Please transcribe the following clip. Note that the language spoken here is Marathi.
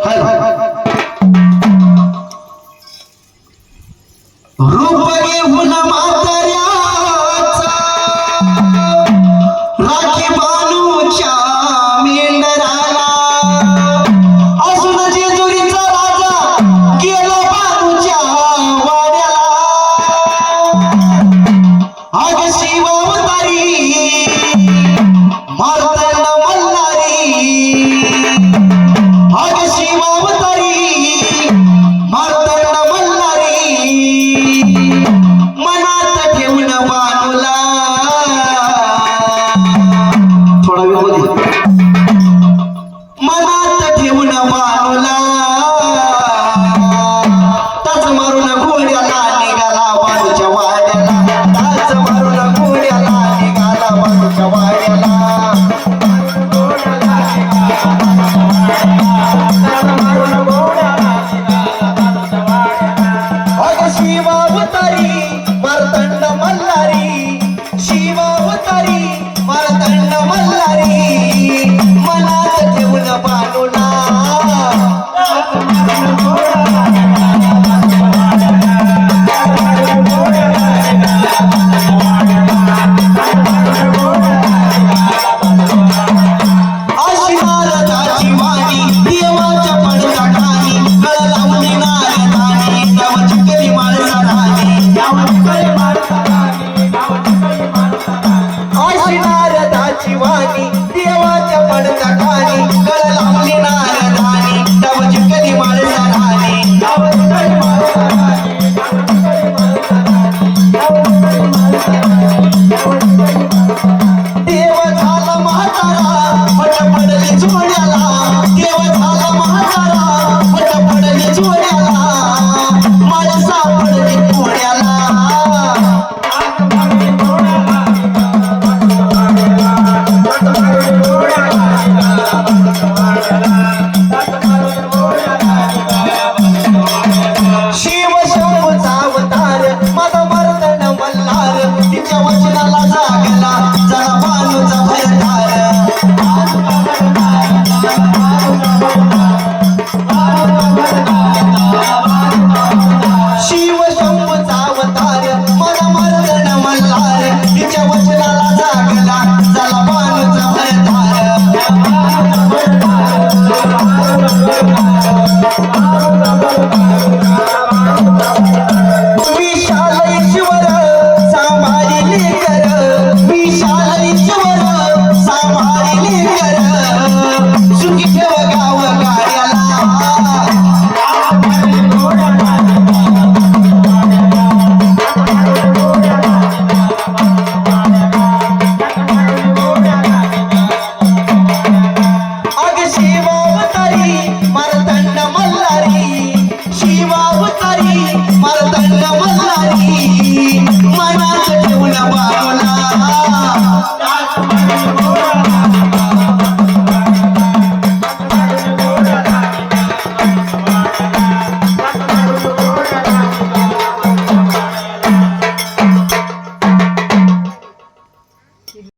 はい。はい शिवावतारी मारतंड मल्लारी शिवावतारी मारतंड मल्लारी वाणी देवाच्या पडता